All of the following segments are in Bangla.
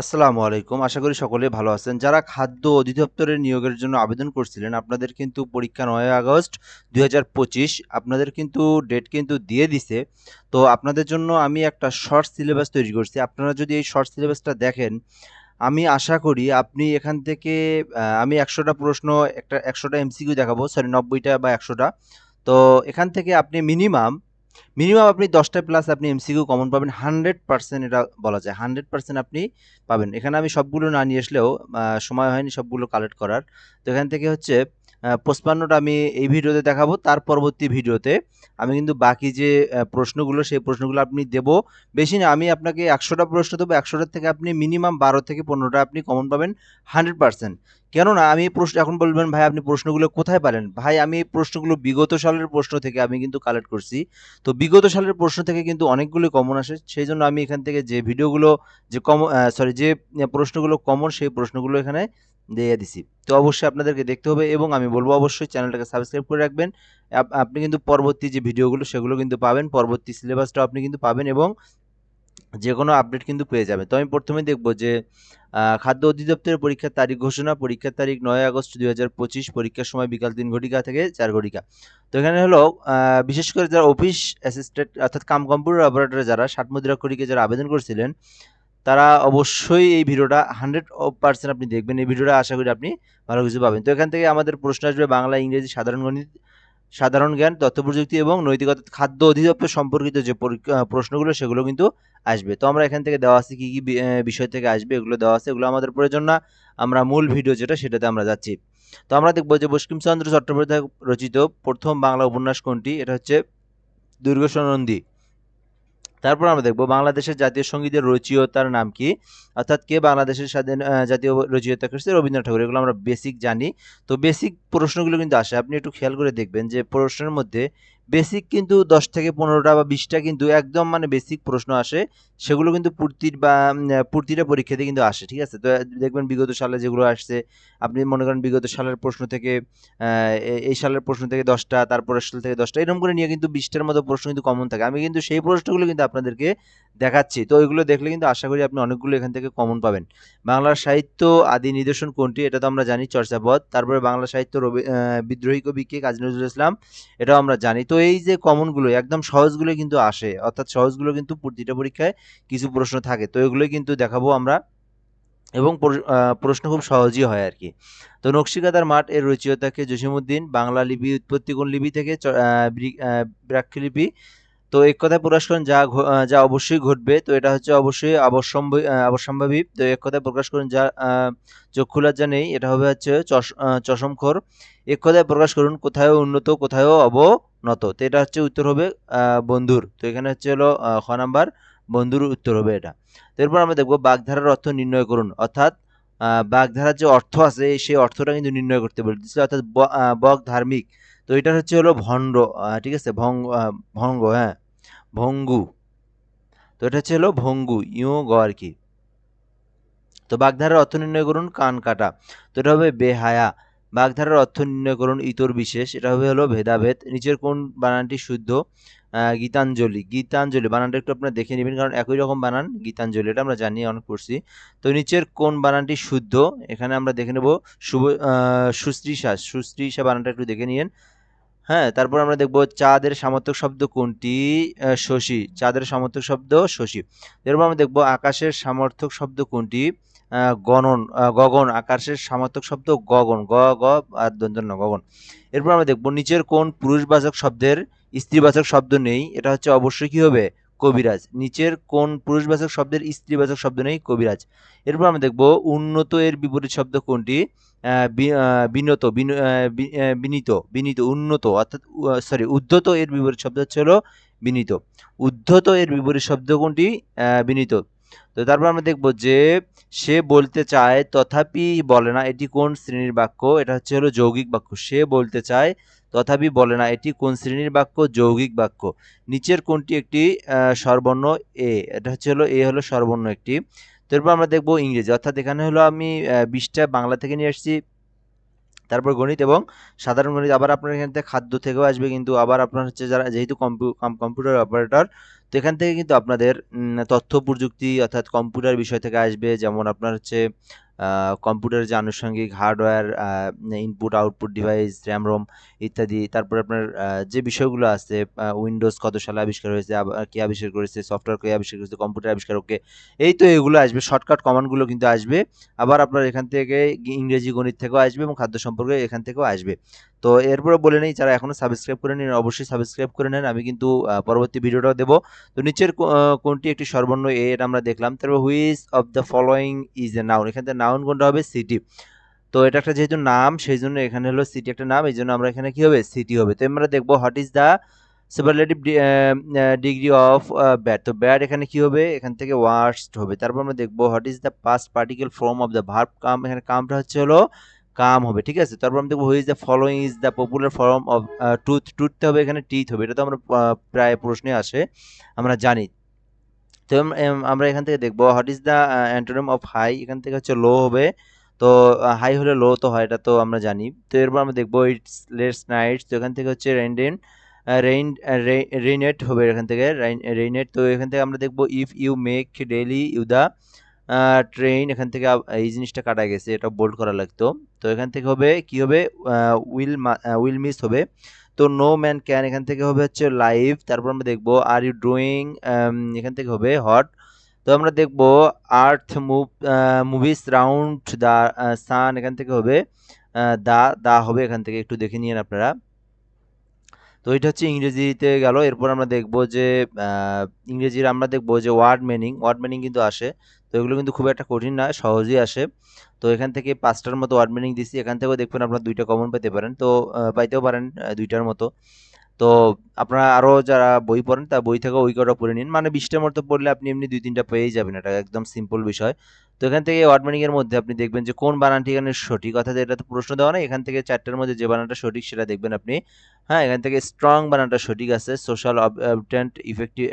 আসসালামু আলাইকুম। আশা করি সকলে ভালো আছেন। যারা খাদ্য অধিদপ্তরের নিয়োগের জন্য আবেদন করছিলেন, আপনাদের কিন্তু পরীক্ষা নয় আগস্ট দু হাজার পঁচিশ। আপনাদের কিন্তু ডেট কিন্তু দিয়ে দিছে। তো আপনাদের জন্য আমি একটা শর্ট সিলেবাস তৈরি করছি। আপনারা যদি এই শর্ট সিলেবাসটা দেখেন, আমি আশা করি আপনি এখান থেকে আমি একশোটা প্রশ্ন, একটা, একশোটা এমসিকিউ দেখাবো। সরি নব্বইটা বা একশোটা। তো এখান থেকে আপনি মিনিমাম মিনিমাম আপনি দশটা প্লাস আপনি এমসিকিউ কমন পাবেন হান্ড্রেড পার্সেন্ট এটা বলা যায়। হান্ড্রেড পার্সেন্ট আপনি পাবেন। এখানে আমি সবগুলো না নিয়ে আসলেও সময় হয়নি সবগুলো কালেক্ট করার। তো এখান থেকে হচ্ছে পঁচপান্নটা আমি এই ভিডিওতে দেখাবো। তার পরবর্তী ভিডিওতে আমি কিন্তু বাকি যে প্রশ্নগুলো, সেই প্রশ্নগুলো আপনি দেবো। বেশি না, আমি আপনাকে একশোটা প্রশ্ন দেবো। একশোটার থেকে আপনি মিনিমাম বারো থেকে পনেরোটা আপনি কমন পাবেন হান্ড্রেড পার্সেন্ট কেননা আমি প্রশ্ন, এখন বলবেন, ভাই, আপনি প্রশ্নগুলো কোথায় পারেন ভাই, আমি এই প্রশ্নগুলো বিগত সালের প্রশ্ন থেকে আমি কিন্তু কালেক্ট করছি। তো বিগত সালের প্রশ্ন থেকে কিন্তু অনেকগুলো কমন আসে। সেই জন্য আমি এখান থেকে যে ভিডিওগুলো, যে কমন সরি যে প্রশ্নগুলো কমন সেই প্রশ্নগুলো এখানে দিয়ে দিছি। তো অবশ্যই আপনাদেরকে দেখতে হবে এবং আমি বলব অবশ্যই চ্যানেলটাকে সাবস্ক্রাইব করে রাখবেন। আপনি কিন্তু পরবর্তী যে ভিডিওগুলো, সেগুলো কিন্তু পাবেন। পরবর্তী সিলেবাসটাও আপনি কিন্তু পাবেন এবং যে কোনো আপডেট কিন্তু পেয়ে যাবে তো আমি প্রথমে দেখব যে খাদ্য অধিদপ্তরের পরীক্ষার তারিখ ঘোষণা, পরীক্ষার তারিখ নয় আগস্ট দুই হাজার পঁচিশ, পরীক্ষার সময় বিকাল তিন ঘটিকা থেকে চার ঘটিকা। তো এখানে হলো বিশেষ করে যারা অফিস অ্যাসিস্ট্যান্ট অর্থাৎ কাম কম্পিউটার অপারেটর যারা, ষাট মুদ্রা করিকে যারা আবেদন করেছিলেন, তারা অবশ্যই এই ভিডিওটা হান্ড্রেড পার্সেন্ট আপনি দেখবেন। এই ভিডিওটা আশা করি আপনি ভালো কিছু পাবেন। তো এখান থেকে আমাদের প্রশ্ন আসবে বাংলা, ইংরেজি, সাধারণ গণিত সাধারণ জ্ঞান তথ্য প্রযুক্তি এবং নৈতিকতা, খাদ্য অধিদপ্তর সম্পর্কিত যে প্রশ্নগুলো, সেগুলো কিন্তু আসবে। তো আমরা এখান থেকে দেওয়া আছে কী কী বিষয় থেকে আসবে, এগুলো দেওয়া আছে, এগুলো আমাদের প্রয়োজন না। আমরা মূল ভিডিও যেটা, সেটাতে আমরা যাচ্ছি। তো আমরা দেখব যে বঙ্কিমচন্দ্র চট্টোপাধ্যায় রচিত প্রথম বাংলা উপন্যাস কোনটি? এটা হচ্ছে দুর্গসনন্দী। তারপর আমরা দেখব বাংলাদেশের জাতীয় সঙ্গীতের রচিয়তার নাম কি? অর্থাৎ কে বাংলাদেশের স্বাধীন জাতীয় রচিয়তা করেছে? রবীন্দ্রনাথ ঠাকুর। এগুলো আমরা বেসিক জানি। তো বেসিক প্রশ্নগুলো কিন্তু আসে। আপনি একটু খেয়াল করে দেখবেন যে প্রশ্নের মধ্যে বেসিক কিন্তু দশ থেকে পনেরোটা বা বিশটা কিন্তু একদম মানে বেসিক প্রশ্ন আসে। সেগুলো কিন্তু পূর্তির বা পূর্তিটা পরীক্ষাতে কিন্তু আসে, ঠিক আছে? তো, দেখবেন বিগত সালে যেগুলো আসছে, আপনি মনে করেন বিগত সালের প্রশ্ন থেকে এই সালের প্রশ্ন থেকে দশটা, তারপরের সাল থেকে দশটা, এরকম করে নিয়ে কিন্তু বিশটার মতো প্রশ্ন কিন্তু কমন থাকে। আমি কিন্তু সেই প্রশ্নগুলো কিন্তু আপনাদেরকে দেখাচ্ছি। তো ওইগুলো দেখলে কিন্তু আশা করি আপনি অনেকগুলো এখান থেকে কমন পাবেন। বাংলার সাহিত্য আদি নিদর্শন কোনটি এটা তো আমরা জানি চর্যাপদ তারপরে বাংলা সাহিত্য রবি বিদ্রোহী কবি কে কাজী নজরুল ইসলাম, এটাও আমরা জানি। তো এই যে কমনগুলো একদম সহজগুলো কিন্তু আসে। অর্থাৎ সহজগুলো কিন্তু প্রতিটা পরীক্ষায় কিছু প্রশ্ন থাকে। তো এগুলোই কিন্তু দেখাবো আমরা। এবং প্রশ্ন খুব সহজই হয় আর কি। তো নকশিকাদার মাঠ এর রচিয়তাকে জসিমউদ্দিন, বাংলা লিপি উৎপত্তি কোন লিপি থেকে চ- তো এক কথায় প্রকাশ করেন যা যা অবশ্যই ঘটবে। তো এটা হচ্ছে অবশ্যই অবশ্যম্ভাবী আহ, অবশ্যম্ভাবী তো এক কথায় প্রকাশ করেন যা আহ, চক্ষু লজ্জা নেই এটা হবে হচ্ছে চশ- চশমখোর এক কথায় প্রকাশ করুন কোথায় উন্নত কোথায় অবনত। তো এটা হচ্ছে উত্তর হবে বন্ধুর। তো এখানে হচ্ছে হলো খ নাম্বার বন্ধুর উত্তর হবে এটা। এরপর আমরা দেখব বাগধারার অর্থ নির্ণয় করুন। অর্থাৎ বাগধারার যে অর্থ আছে সেই অর্থটা কিন্তু নির্ণয় করতে বলতেছে অর্থাৎ বক ধার্মিক। তো এটা হচ্ছে হলো ভণ্ড ঠিক আছে? ভঙ্গ ভঙ্গ হ্যাঁ? ভঙ্গু। তো এটা হচ্ছে হলো ভঙ্গু ইউ গ আর কি। তো বাগধারার অর্থ নির্ণয় করুন, কান কাটা। তো এটা হবে বেহায়া। বাগধারার অর্থ নির্ণয় করুন, ইতর বিশেষ। এটা হবে হলো ভেদাভেদ। নিচের কোন বানানটি শুদ্ধ? গীতাঞ্জলি। গীতাঞ্জলি, বানানটা একটু আপনারা দেখে নেবেন, কারণ একই রকম বানান, গীতাঞ্জলি। এটা আমরা জানি অনেক পড়ছি তো নিচের কোন বানানটি শুদ্ধ? এখানে আমরা দেখে নেব শুভ সুশ্রীষা। সুশ্রীষা বানানটা একটু দেখে নিন হ্যাঁ তারপর আমরা দেখব চাঁদের সামর্থক শব্দ কোনটি? শশী। চাঁদের সামর্থক শব্দ শশী। এরপর আমরা দেখব আকাশের সামর্থক শব্দ কোনটি? গণন গগন। আকাশের সামর্থক শব্দ গগন। গ গ, আর দন্তন্য গগন। এরপর আমরা দেখব নিচের কোন পুরুষবাচক শব্দের স্ত্রীবাচক শব্দ নেই? এটা হচ্ছে অবশ্যই কি হবে? কবিরাজ। নিচের কোন পুরুষবাচক শব্দের স্ত্রীবাচক শব্দ নেই, কবিরাজ। এরপর আমরা দেখব উন্নত এর বিপরীত শব্দ কোনটি? বিনত বিনীত বিনীত, উন্নত, অর্থাৎ সরি উদ্ধত এর বিপরীত শব্দ হচ্ছে হলো বিনীত। উদ্ধত এর বিপরীত শব্দ কোনটি? বিনীত। তো তারপর আমরা দেখব যে সে বলতে চায়, তথাপি বলে না। এটি কোন শ্রেণির বাক্য? এটা হচ্ছে হলো যৌগিক বাক্য। সে বলতে চায় তথাপি বলে না এটি কোন শ্রেণির বাক্য? যৌগিক বাক্য। নিচের কোনটি একটি আহ, স্বরবর্ণ এ এটা হচ্ছে হলো এ হলো স্বরবর্ণ একটি। তারপর আমরা দেখব ইংরেজি। অর্থাৎ এখানে হলো আমি বিশটা বাংলা থেকে নিয়ে আসছি। তারপর গণিত এবং সাধারণ গণিত। আবার আপনার এখান থেকে খাদ্য থেকেও আসবে কিন্তু আবার আপনার হচ্ছে যারা যেহেতু কম্পিউটার অপারেটর তো এখান থেকে কিন্তু আপনাদের তথ্য প্রযুক্তি অর্থাৎ কম্পিউটার বিষয় থেকে আসবে। যেমন আপনার হচ্ছে কম্পিউটারের যে আনুষঙ্গিক hardware input output device RAM ROM ইত্যাদি, তারপরে আপনার যে বিষয়গুলো আছে উইন্ডোজ কত সালে আবিষ্কার হয়েছে কে আবিষ্কার করেছে সফটওয়্যার কে আবিষ্কার করেছে কম্পিউটার আবিষ্কারককে এই তো এগুলো আসবে শর্টকাট কমান্ডগুলো কিন্তু আসবে, আবার আপনার এখান থেকে ইংরেজি গণিত থেকেও আসবে এবং খাদ্য সম্পর্কে এখান থেকেও আসবে। তো এরপরে বলে নেই, যারা এখনও সাবস্ক্রাইব করে নিন, অবশ্যই সাবস্ক্রাইব করে নেন, আমি কিন্তু পরবর্তী ভিডিওটাও দেবো। তো নিচের কোনটি একটি সর্বর্ণ এ এটা আমরা দেখলাম। তারপর which of the following is a noun এখান থেকে নাউন কোনটা হবে? সিটি তো এটা একটা যেহেতু নাম সেই জন্য এখানে হলো সিটি একটা নাম এই জন্য আমরা এখানে কি হবে? সিটি হবে। তো আমরা দেখব what is the superlative degree of bad তো ব্যাড এখানে কি হবে? এখান থেকে ওয়ার্স্ট হবে। তারপর আমরা দেখব what is the past participle form of the verb come এখানে কামটা হচ্ছে হলো কাম হবে, ঠিক আছে? তারপর আমরা দেখব which the following is the popular form of tooth টুথতে হবে এখানে টিথ হবে। এটা তো আমরা প্রায় প্রশ্নে আসে, আমরা জানি। তো আমরা এখান থেকে দেখব what is the antonym of high এখান থেকে হচ্ছে লো হবে। তো হাই হলে লো তো হয়, এটা তো আমরা জানি। তো এরপর আমরা দেখব ইটস লেটস নাইটস তো এখান থেকে হচ্ছে রেন রেইন রেইনেট হবে এখান থেকে রেইনেট তো এখান থেকে আমরা দেখব if you make daily you the train এখান থেকে এই জিনিসটা কাটা গেছে, এটা বোল্ড করা লাগতো। তো এখান থেকে হবে, কি হবে? উইল উইল মিস হবে। তো নো ম্যান ক্যান এখান থেকে হবে হচ্ছে লাইভ তারপর আমরা দেখব আর ইউ ডুইং এখান থেকে হবে হট তো আমরা দেখব earth move moves round the sun এখান থেকে হবে দা দা হবে এখান থেকে, একটু দেখে নিন আপনারা। তো এটা হচ্ছে ইংরেজিতে গেল, এরপর আমরা দেখব যে ইংরেজির আমরা দেখব যে ওয়ার্ড মিনিং ওয়ার্ড মিনিং কিন্তু আসে। তো এগুলো কিন্তু খুব একটা কঠিন না সহজেই আসে। তো এখান থেকে পাঁচটার মতো ওয়ার্ড মিনিং দিচ্ছি এখান থেকেও দেখবেন আপনারা দুইটা কমন পেতে পারেন। তো পাইতেও পারেন দুইটার মতো। তো আপনারা আরও যারা বই পড়েন তা বই থেকে ওই কটা পড়ে নিন। মানে বিশটার মতো পড়লে আপনি এমনি দুই তিনটা পেয়েই যাবেন, এটা একদম সিম্পল বিষয়। তো এখান থেকে ওয়ার্ড মিনিংয়ের মধ্যে আপনি দেখবেন যে কোন বানানটি এখানে সঠিক, অর্থাৎ এটা তো প্রশ্ন দেওয়া নেই। এখান থেকে চারটার মধ্যে যে বানানটা সঠিক, সেটা দেখবেন আপনি। হ্যাঁ এখান থেকে স্ট্রং বানানটা সঠিক আছে। সোশ্যাল অবটেন্ট ইফেক্টিভ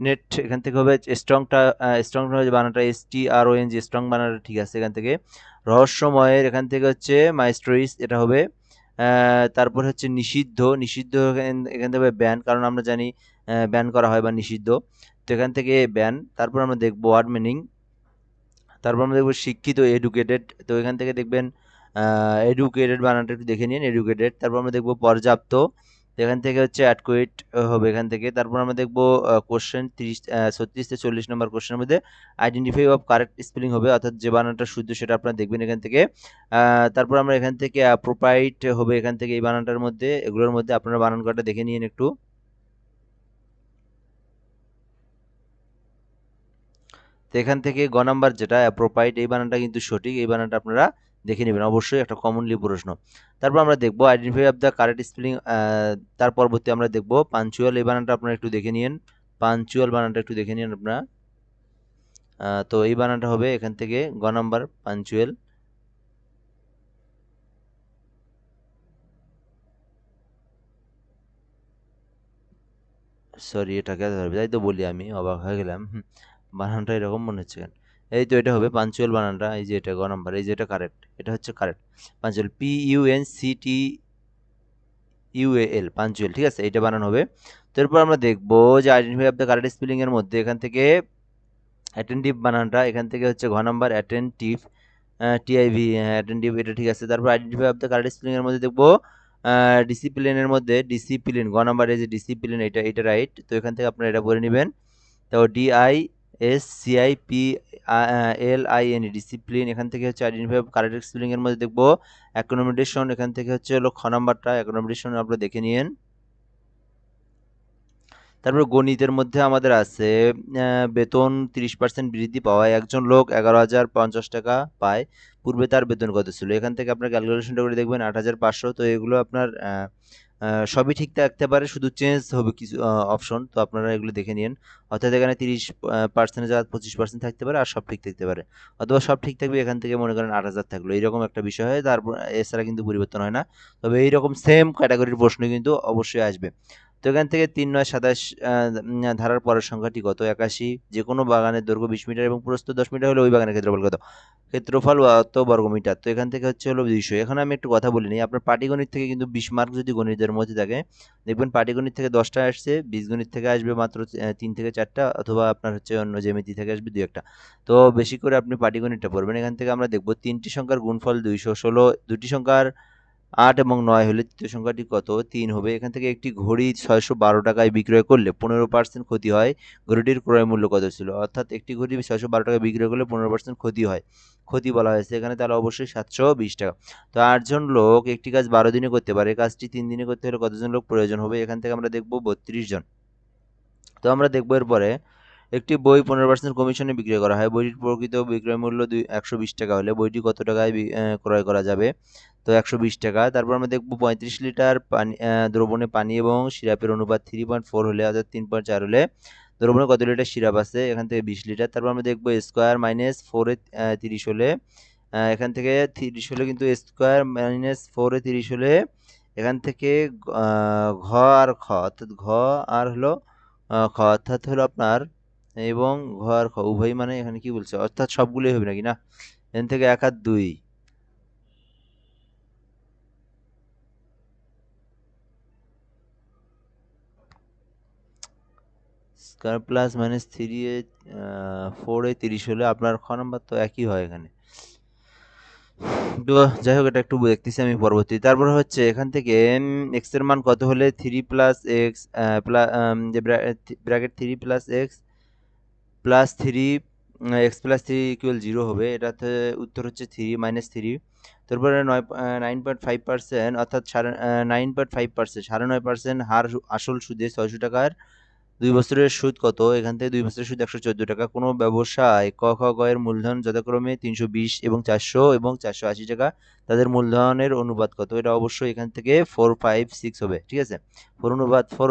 ইফেক্টনেট এখান থেকে হবে স্ট্রংটা স্ট্রং বানানটা S T R O N G strong বানানটা ঠিক আছে এখান থেকে। রহস্যময়ের এখান থেকে হচ্ছে মাইস্ট্রিস এটা হবে। তারপর হচ্ছে নিষিদ্ধ নিষিদ্ধ এখান- থেকে ব্যান কারণ আমরা জানি ব্যান করা হয় বা নিষিদ্ধ। তো এখান থেকে ব্যান তারপর আমরা দেখব ওয়ার্ড মিনিং তারপর আমরা দেখব শিক্ষিত এডুকেটেড তো এখান থেকে দেখবেন এডুকেটেড বানানটা একটু দেখে নিন এডুকেটেড তারপর আমরা দেখব পর্যাপ্ত। এখান থেকে হচ্ছে অ্যাডকুয়েট হবে এখান থেকে। তারপর আমরা দেখব কোশ্চেন তিরিশ ছত্রিশ থেকে চল্লিশ নম্বর কোশ্চেনের মধ্যে আইডেন্টিফাই অফ কারেক্ট স্পেলিং হবে, অর্থাৎ যে বানানটা শুদ্ধ সেটা আপনারা দেখবেন এখান থেকে। তারপর আমরা এখান থেকে অ্যাপ্রোপ্রাইট হবে এখান থেকে এই বানানটার মধ্যে, এগুলোর মধ্যে আপনারা বানান করাটা দেখে নিন একটু। তো এখান থেকে গ নাম্বার যেটা অ্যাপ্রোপ্রাইট এই বানানটা কিন্তু সঠিক, এই বানানটা আপনারা দেখে নেবেন। অবশ্যই একটা কমনলি প্রশ্ন। তারপর আমরা দেখব identify of the correct spelling তার পরবর্তী আমরা দেখব পাঞ্চুয়াল এই বানানটা আপনারা একটু দেখে নিন পাঞ্চুয়াল বানানটা একটু দেখে নিন আপনারা। তো এই বানানটা হবে এখান থেকে গ নাম্বার পাঞ্চুয়াল সরি এটাকে তাই তো বলি আমি, অবাক হয়ে গেলাম। বানানটা এরকম মনে হচ্ছে কেন? এই তো এটা হবে পাঞ্চুয়াল বানানটা এই যে এটা গ নাম্বার এই যে এটা কারেক্ট এটা হচ্ছে correct punctual P U N C T U A L punctual ঠিক আছে? এটা বানানো হবে। তো এরপর আমরা দেখব যে identify of the correct spelling এর মধ্যে এখান থেকে অ্যাটেন্টিভ বানানটা এখান থেকে হচ্ছে ঘ নাম্বার অ্যাটেন্টিভ টিআইভি অ্যাটেন্টিভ এটা ঠিক আছে। তারপর identify of the correct spelling এর মধ্যে দেখব ডিসিপ্লিনের মধ্যে ডিসিপ্লিন গ নাম্বার এই যে ডিসিপ্লিন এটা এটা রাইট তো এখান থেকে আপনারা এটা পড়ে নেবেন। তো D I S C I P L, I, N discipline, এখান থেকে হচ্ছে আইডেন্টিফাই কারেক্ট স্পেলিং এর মধ্যে দেখব। অ্যাকোমোডেশন এখান থেকে হচ্ছে হলো খ নাম্বারটা অ্যাকোমোডেশন আপনারা দেখে নিন তারপর গণিতের মধ্যে আমাদের আছে বেতন তিরিশ পার্সেন্ট বৃদ্ধি পাওয়ায় একজন লোক এগারো হাজার পঞ্চাশ টাকা পায়। পূর্বে তার বেতন কত ছিল? এখান থেকে আপনার ক্যালকুলেশনটা করে দেখবেন, আট হাজার পাঁচশো। তো এগুলো আপনার সবই ঠিক থাকতে পারে, শুধু চেঞ্জ হবে কিছু অপশন তো আপনারা এগুলো দেখে নিন। অর্থাৎ এখানে তিরিশ পার্সেন্ট জায়গায় পঁচিশ পার্সেন্ট থাকতে পারে আর সব ঠিক থাকতে পারে। অথবা সব ঠিক থাকবে, এখান থেকে মনে করেন আট হাজার থাকল, এইরকম একটা বিষয় হয়। তারপর, এছাড়া কিন্তু পরিবর্তন হয় না। তবে এইরকম সেম ক্যাটাগরির প্রশ্ন কিন্তু অবশ্যই আসবে। তো এখান থেকে তিন নয় সাতাশ ধারার পরের সংখ্যাটি কত? একাশি। যে কোনো বাগানের দৈর্ঘ্য বিশ মিটার এবং প্রস্থ দশ মিটার হলে ওই বাগানের ক্ষেত্রফল কত? ক্ষেত্রফল অত বর্গমিটার। তো এখান থেকে হচ্ছে হলো দুইশো। এখানে আমি একটু কথা বলি নিই আপনার পাটিগণিত থেকে কিন্তু বিশ মার্ক যদি গণিতের মধ্যে থাকে, দেখবেন পাটিগণিত থেকে দশটা আসছে বীজগণিত থেকে আসবে মাত্র তিন থেকে চারটা, অথবা আপনার হচ্ছে অন্য জ্যামিতি থেকে আসবে দুই একটা। তো বেশি করে আপনি পাটিগণিতটা পড়বেন। এখান থেকে আমরা দেখব তিনটি সংখ্যার গুণফল দুইশো। ষোলো দুটি সংখ্যার আট এবং নয় হলে তৃতীয় সংখ্যাটি কত? তিন হবে। এখান থেকে একটি ঘড়ি ছয়শো বারো টাকায় বিক্রয় করলে পনেরো পার্সেন্ট ক্ষতি হয়। ঘড়িটির ক্রয় মূল্য কত ছিল? অর্থাৎ একটি ঘড়ি ছয়শো বারো টাকায় বিক্রয় করলে পনেরো পার্সেন্ট ক্ষতি হয়। ক্ষতি বলা হয়েছে। এখানে তাহলে অবশ্যই সাতশো বিশ টাকা। তো আটজন লোক একটি কাজ বারো দিনে করতে পারে। কাজটি তিন দিনে করতে হলে কতজন লোক প্রয়োজন হবে? এখান থেকে আমরা দেখব বত্রিশ জন তো আমরা দেখব এরপরে একটি বই পনেরো পার্সেন্ট কমিশনে বিক্রয় করা হয়। বইটির প্রকৃত বিক্রয় মূল্য দুই, একশো বিশ টাকা হলে বইটি কত টাকায় ক্রয় করা যাবে? তো একশো বিশ টাকা। তারপর আমরা দেখব পঁয়ত্রিশ লিটার পানি দ্রবণে পানি এবং সিরাপের অনুপাত থ্রি পয়েন্ট ফোর হলে অর্থাৎ তিন পয়েন্ট চার হলে দ্রবণে কত লিটার সিরাপ আছে? এখান থেকে বিশ লিটার। তারপর আমরা দেখব স্কোয়ার মাইনাস ফোরে তিরিশ হলে এখান থেকে তিরিশ হলে কিন্তু স্কোয়ার মাইনাস ফোরে তিরিশ হলে এখান থেকে ঘ আর খ। অর্থাৎ ঘ আর হলো খ। অর্থাৎ হলো আপনার এবং ঘর খ উভয় মানে এখানে কি বলছে? অর্থাৎ সবগুলোই হবে নাকি না? এখান থেকে এক আর দুই। Square plus minus three a four a তিরিশ হলে আপনার খ নাম্বার তো একই হয় এখানে। যাই হোক, এটা একটু দেখতেছি আমি পরবর্তী। তারপর হচ্ছে এখান থেকে এক্সের মান কত হলে three plus x plus bracket three plus x plus three x plus three equal zero হবে। এটাতে উত্তর হচ্ছে থ্রি মাইনাস থ্রি তারপরে নয় নাইন পয়েন্ট ফাইভ পার্সেন্ট অর্থাৎ সাড়ে নাইন পয়েন্ট ফাইভ পার্সেন্ট সাড়ে নয় পার্সেন্ট হার আসল সুদে ছয়শো টাকার দুই বছরের সুদ কত? এখান থেকে দুই বছরের সুদ একশো চোদ্দ টাকা। কোনো ব্যবসায় ক, খ, গ এর মূলধন যথাক্রমে তিনশো বিশ এবং চারশো এবং চারশো আশি টাকা। তাদের মূলধনের অনুপাত কত? এটা অবশ্যই এখান থেকে ফোর ফাইভ সিক্স হবে, ঠিক আছে? ফোর অনুপাত ফোর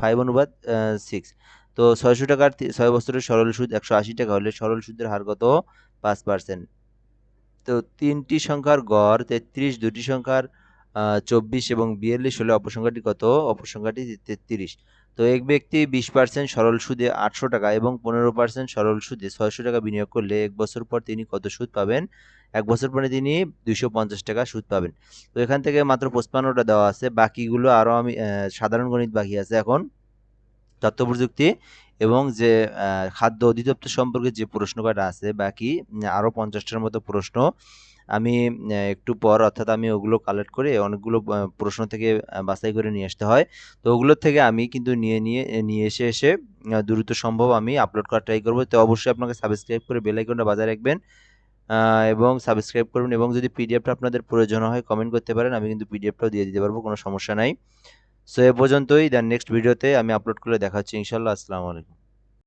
ফাইভ অনুপাত সিক্স তো ছয়শো টাকার ছয় বছরের সরল সুদ একশো আশি টাকা হলে সরল সুদের হার কত? পাঁচ পার্সেন্ট তো তিনটি সংখ্যার গড়, তেত্রিশ, দুটি সংখ্যার চব্বিশ এবং বিয়াল্লিশ হলে অপসংখ্যাটি কত? অপসংখ্যাটি তেত্রিশ। তো এক ব্যক্তি বিশ পার্সেন্ট সরল সুদে আটশো টাকা এবং পনেরো পার্সেন্ট সরল সুদে ছয়শো টাকা বিনিয়োগ করলে এক বছর পর তিনি কত সুদ পাবেন? এক বছর পরে তিনি দুইশো পঞ্চাশ টাকা সুদ পাবেন। তো এখান থেকে মাত্র পঁচপান্নটা দেওয়া আছে। বাকিগুলো আরও আমি সাধারণ গণিত বাকি আছে এখন। তথ্য প্রযুক্তি এবং যে খাদ্য অধিদপ্তর সম্পর্কে যে প্রশ্ন কয়টা আছে, বাকি আরও পঞ্চাশটার মতো প্রশ্ন, আমি একটু পর, অর্থাৎ আমি ওগুলো কালেক্ট করে অনেকগুলো প্রশ্ন থেকে বাছাই করে নিয়ে আসতে হয়। তো ওগুলোর থেকে আমি কিন্তু নিয়ে নিয়ে নিয়ে এসে এসে দ্রুত সম্ভব আমি আপলোড করার ট্রাই করব। তো অবশ্যই আপনাকে সাবস্ক্রাইব করে বেল আইকনটা বাজায় রাখবেন এবং সাবস্ক্রাইব করবেন এবং যদি পিডিএফটা আপনাদের প্রয়োজন হয় কমেন্ট করতে পারেন, আমি কিন্তু পিডিএফটাও দিয়ে দিতে পারব, কোনো সমস্যা নাই। সো এ পর্যন্তই দেন নেক্সট ভিডিওতে আমি আপলোড করে দেখাচ্ছি ইনশাল্লাহ আসসালামু আলাইকুম।